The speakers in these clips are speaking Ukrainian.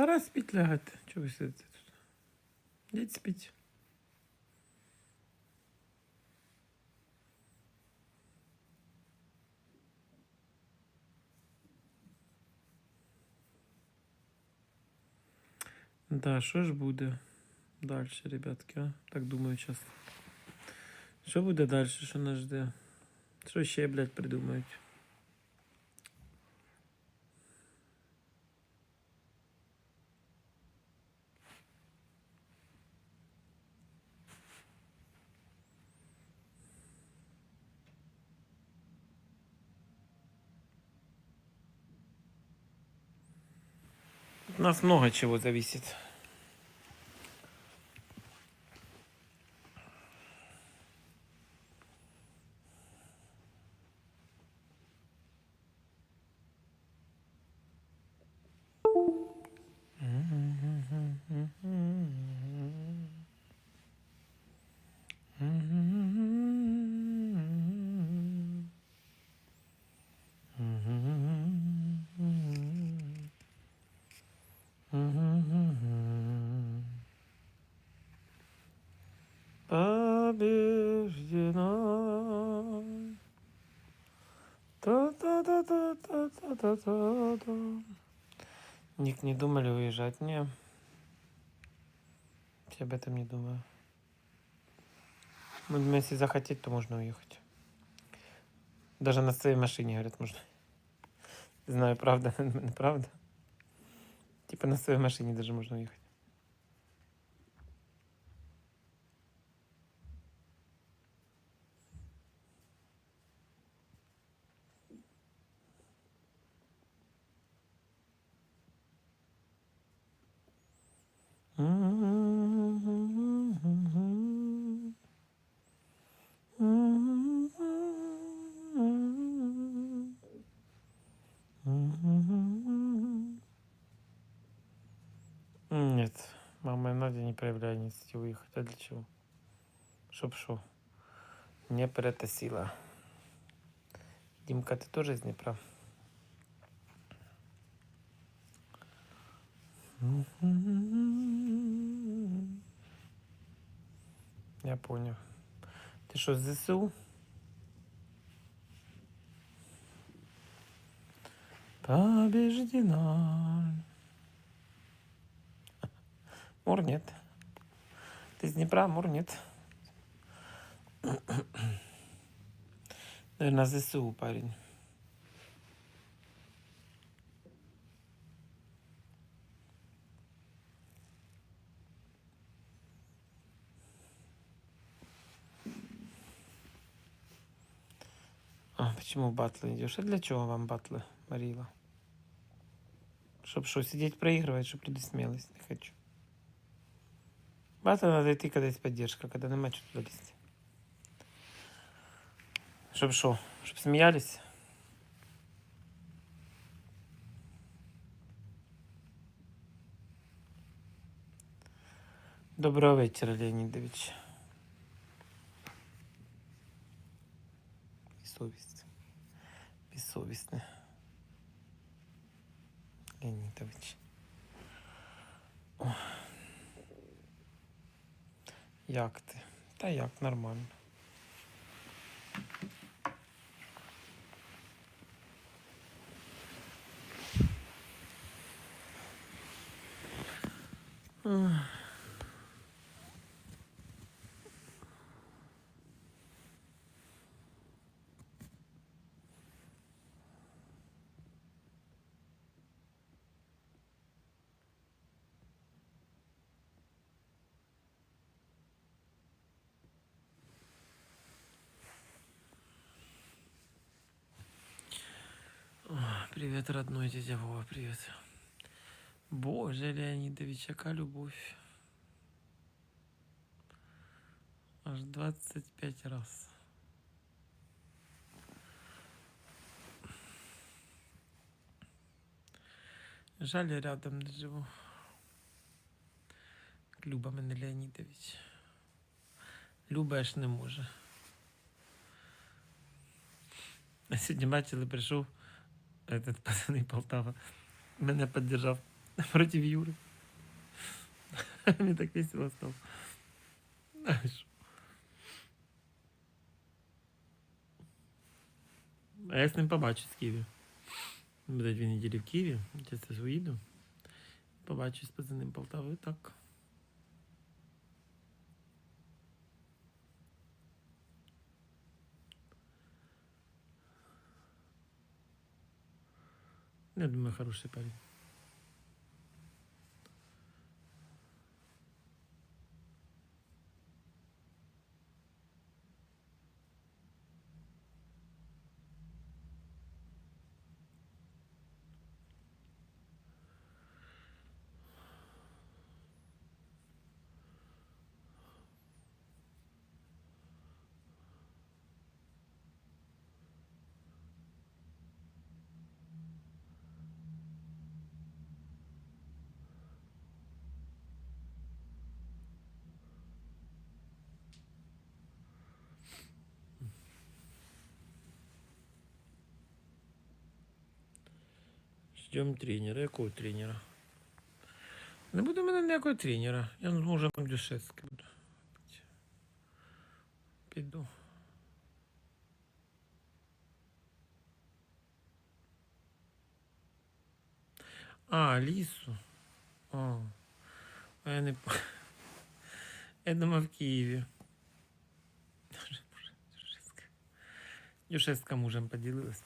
Пора спіть лягати. Чого ви сидите тут? Йдіть спіть. Да, що ж буде далі, ребятки, а? Так думаю час. Що буде далі, що нас жде? Що ще, блядь, придумають? Нас много чего зависит. Ник, не думали уезжать? Не. Я об этом не думаю. Ну, если захотеть, то можно уехать. Даже на своей машине, говорят, можно. Не знаю, правда, неправда. Типа на своей машине даже можно уехать. Нет, мама и Надя не инициативу уехать. А для чего? Чтоб шо? Не перетасила. Димка, ты тоже из Днепра? Я понял. Ты что, с ЗСУ? Побеждена. Мур нет. Ты из Днепра, Мур нет. Наверное, ЗСУ парень. А, почему в батлы идешь? А для чего вам батлы, Марила? Чтоб что, сидеть проигрывать, чтоб люди смелость, не хочу. Батл надо йти, коли є поддержка, когда нема чого туди лізти. Щоб що? Щоб сміялись? Доброго вечора, Леонідович. Безсовість. Безсовісне. Леонідович. Як ти? Та як, нормально. Привет, родной дядя Вова, привет. Боже, Леонидович, яка любовь. Аж 25 раз. Жаль, я рядом не живу. Люба мене Леонідович. Люба аж не може. А сьогодні бачили, прийшов этот пацаний Полтава. Мене піддержав Против Юры. Мне так весело стало. Знаешь. А я з ним побачусь в Києві. Буде дві неділі в Києві. Я уїду. Побачусь поза ним Полтавою. Так. Я думаю, хороший парень. Ждем тренера. Якого тренера? Не буде в мене ніякого тренера. Я з мужем Дюшевським буду. Піду. А, Лісу. А, а я не по- Я думав в Києві. Дюшевська. Дюшевська мужем поділилась.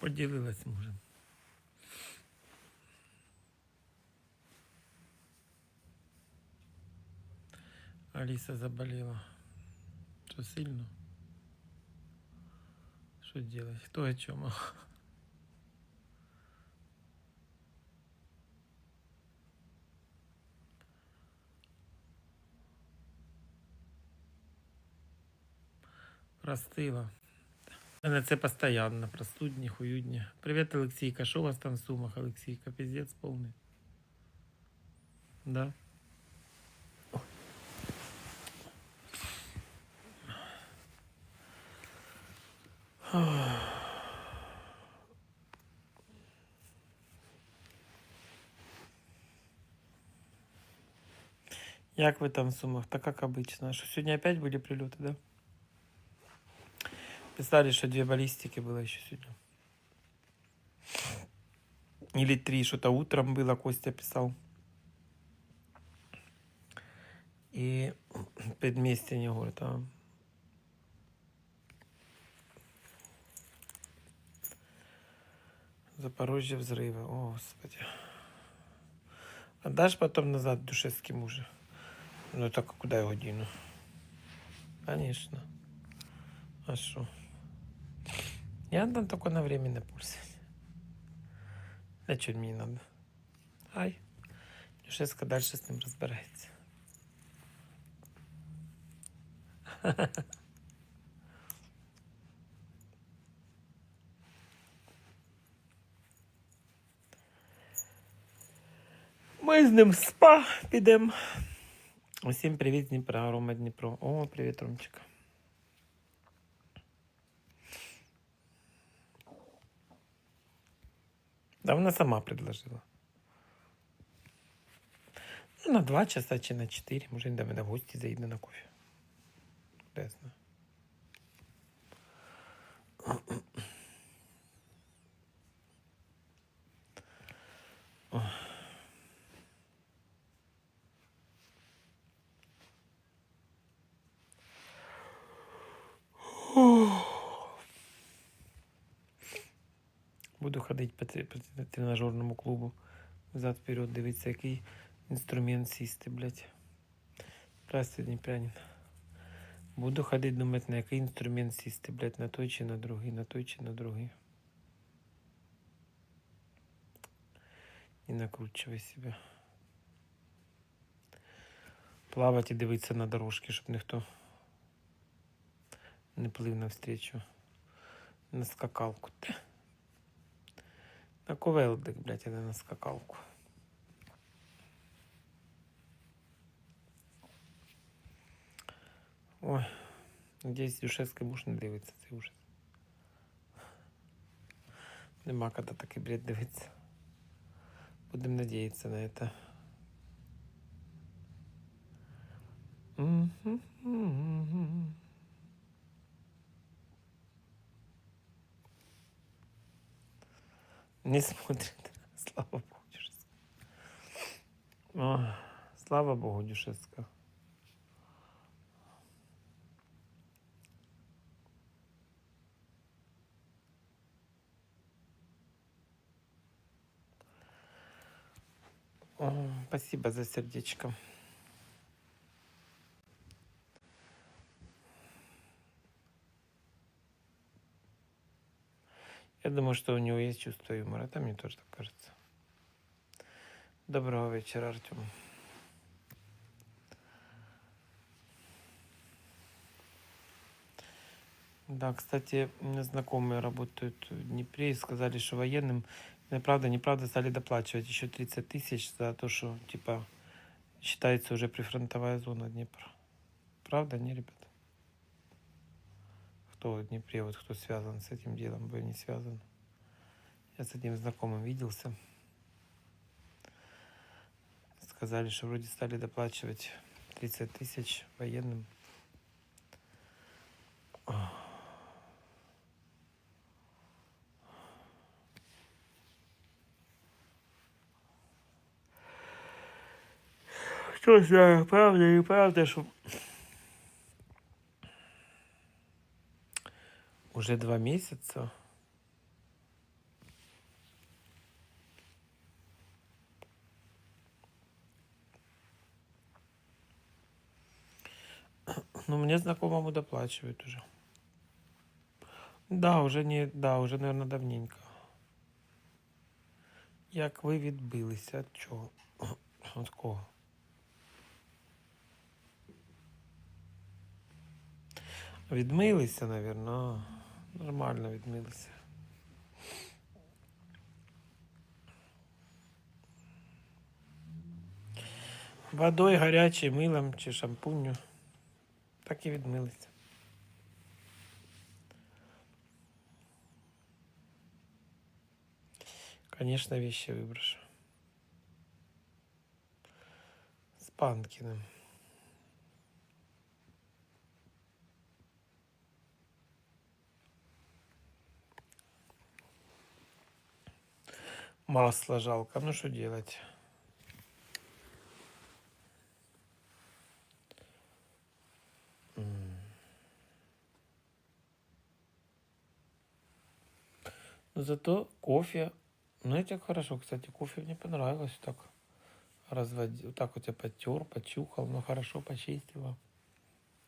Поділилась мужем. Алиса заболела. Что сильно? Что делать? Кто о чем? Простыла Мене це постійно, простудні, хуюдні. Привіт, Олексійка. Що у вас там в сумах, Олексійка? Піздець повний. Да. Як ви там в сумах? Так как обычно. Что сегодня опять были прилеты, да? Писали, что две баллистики было еще сегодня. Или три, что-то утром было, Костя писал. И предместье не говорит, а. Запорожье взрывы. О, Господи. Отдашь потом назад душевский мужа? Ну так а куда его дену? Конечно. А что? Я там только на временно. А что мне надо? Ай. Дюшевска дальше с ним разбирается. Ми з ним спа підемо. Усім привіт з Дніпра, Рома Дніпро. О, привіт, Ромчика. Да вона сама предложила. Ну, на два часа чи на чотири. Може, до мене гості заїде на кофе. Де я знаю. Буду ходити по, тренажерному клубу. Взад вперед дивитися, який інструмент сісти, блядь. Здравствуй, Дніпрянин. Буду ходити думати, на який інструмент сісти, блядь, на той чи на другий, на той чи на другий. І накручивай себе. Плавати і дивитися на дорожки, щоб ніхто не плив навстречу. На скакалку. На ковелдик, блядь, я не на скакалку. Ой, надіюсь, Дюшевський муж не дивиться, це ужас. Нема коли такий бред дивиться. Будемо надіятися на це. Mm-hmm. Не смотрит. Слава Богу, Дюшевска. О, слава Богу, Дюшевска. О, спасибо за сердечко. Я думаю, что у него есть чувство юмора. Это мне тоже так кажется. Доброго вечера, Артем. Да, кстати, меня знакомые работают в Днепре и сказали, что военным, неправда, неправда, стали доплачивать еще 30 тысяч за то, что, типа, считается уже прифронтовая зона Днепра. Правда, не, ребята? Кто в Днепре, вот кто связан с этим делом, бы не связан. Я с одним знакомым виделся. Сказали, что вроде стали доплачивать 30 тысяч военным. Что знаю, правда или правда, что... Уже два месяца. Ну, мне знакомому доплачивают уже. Да, уже не, да, уже, наверное, давненько. Як ви відбилися? От чого? От кого? Відмилися, напевно. Нормально відмилися. Водою гарячою, милом чи шампунью. Так і відмилися. Конечно, вещи выброшу. С Панкиным. Масло жалко. Ну что делать? Но зато кофе, знаете, как хорошо, кстати, кофе мне понравилось так разводил, так вот я потер, почухал, но хорошо почистила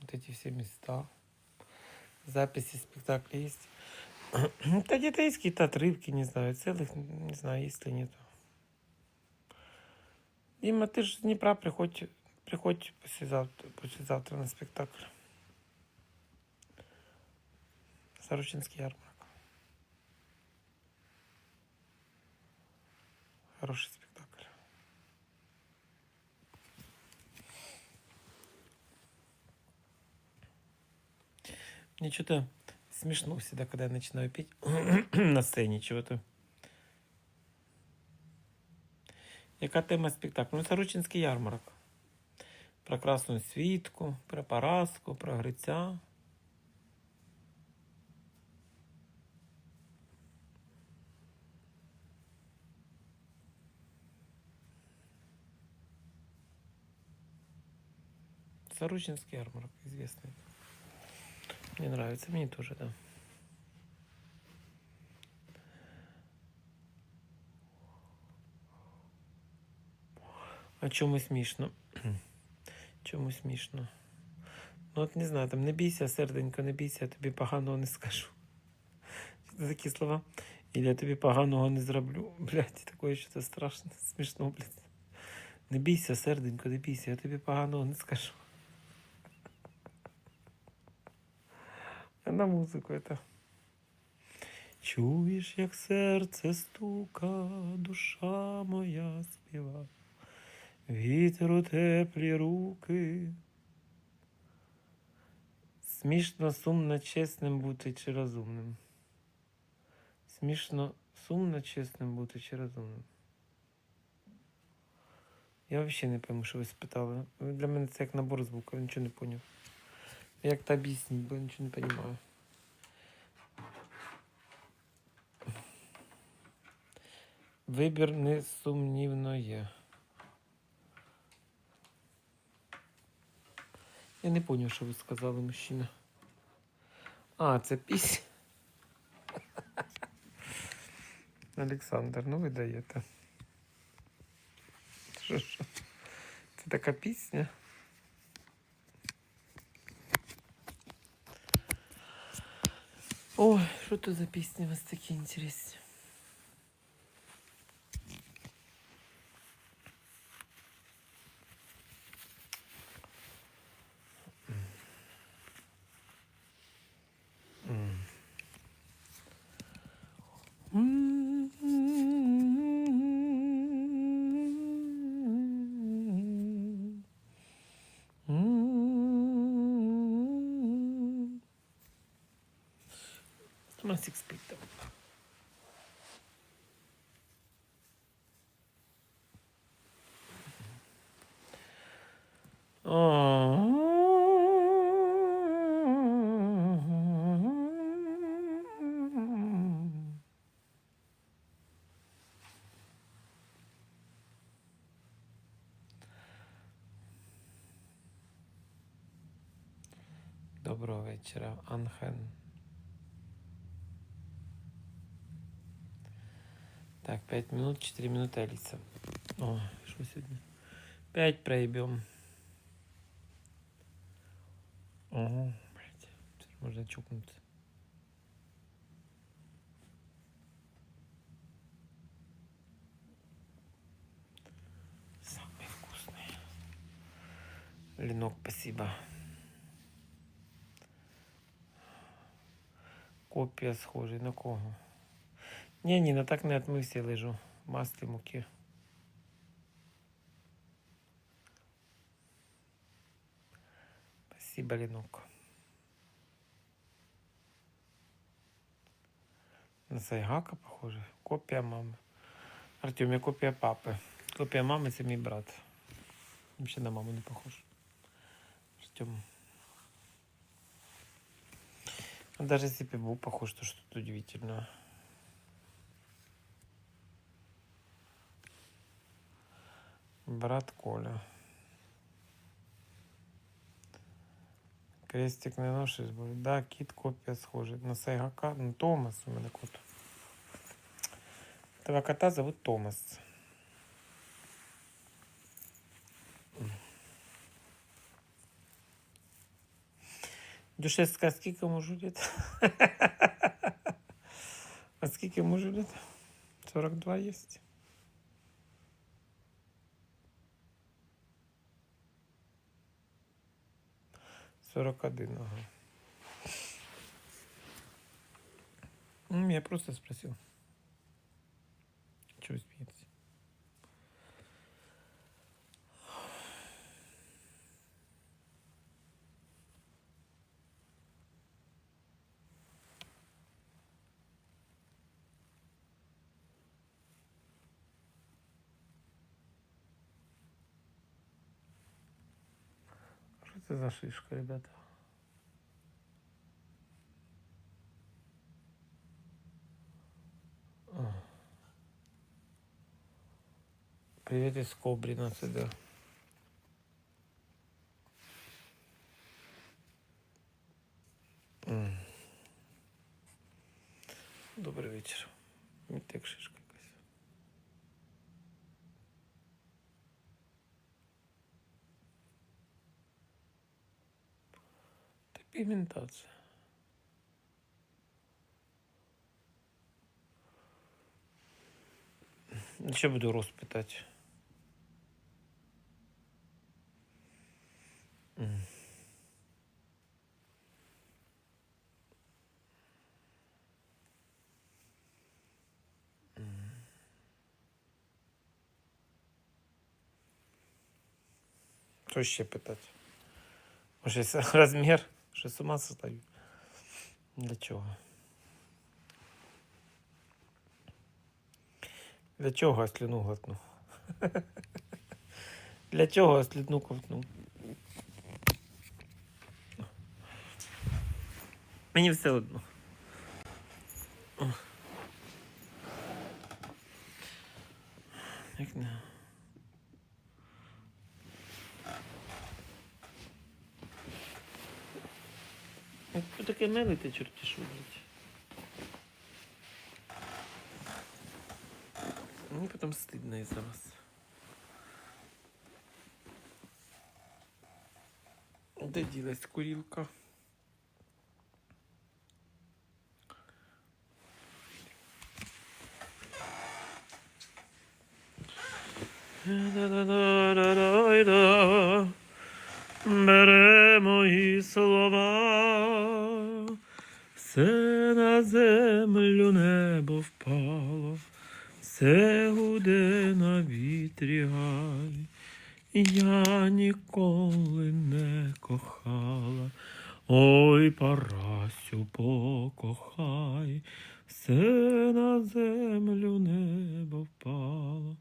вот эти все места. Записи спектакля есть. Да где-то есть какие-то отрывки, не знаю, целых, не знаю, есть ли нет. Дима, ты же с Днепра приходь, приходь послезавтра, послезавтра на спектакль. Сорочинский ярмарок. Хороший спектакль. Мне что-то смешно всегда, когда я начинаю петь на сцене чего-то. Яка тема спектаклю? Ну, Сорочинський ярмарок. Про красну світку, про Параску, про Гриця. Сорочинский ярмарок, известный. Мне нравится, мне тоже, да. А чому смішно? Чому смішно? Ну от не знаю, там не бійся, серденько, не бійся, я тобі поганого не скажу. Це такі слова. І я тобі поганого не зроблю. Блядь, таке що це страшно, смішно, блядь. Не бійся, серденько, не бійся, я тобі поганого не скажу. На музику это. Чуєш, як серце стука, душа моя співа. Вітер у теплі руки. Смішно, сумно, чесним бути чи розумним. Смішно, Сумно чесним бути чи розумним? Я взагалі не пойму, що ви спитали. Для мене це як набор звуків, я нічого не поняв. Як то об'ясніть, бо я нічого не розумію. Вибір несумнівно є. Я не поняв, що ви сказали, мужчина. А, це пісня. Олександр, ну ви даєте. Що, що? Це така пісня. Ой, що то за пісні у вас такі інтересні? Томасик спить там. Доброго вечора, Анхен. Так, 5 минут, 4 минуты, Алиса. О, что сегодня? 5 проебем. Ого, блядь. Можно чокнуться. Самый вкусный. Ленок, спасибо. Копія схожий. На кого? Ні, ні, на так не отмився лежу. Маслі муки. Спасибо, Ленок. На Сайгака похоже. Копія мами. Артем, я копія папи. Копія мами це мій брат. Взагалі на маму не похож. Артем. Даже если бы был похож, то что-то удивительное. Брат Коля. Крестик не ношусь, бо да, кіт копія схожий. На Сайгака, ну Томас у мене кот. Этого кота зовут Томас. Дюшевська, скільки можу літ? А скільки можу літ? 42 есть. 41, ага. Ну, я просто спросил. Чего смеетесь? Что это за шишка, ребята? А. Привет из Кобрина сюда. М. Добрий вечір. Мені так шишка пігментація. Ще буду рост питати. М. М. Що ще питати? Може, розмір, що сама стаю. Для чого? Для чого я слюну глотну? Для чого я слюну ковтну? Мені все одно. О. Як не. Ви таке мелите, чорті що, блядь. Мені потім стидно із-за вас. Де ділась курілка? Бере мої слова, все на землю небо впало, все гуде на вітрі гай. Я ніколи не кохала, ой, Парасю, покохай, все на землю небо впало,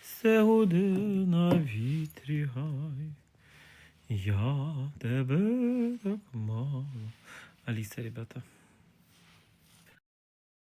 все гуде на вітрі гай. Я тебе так мало. Алиса, ребята.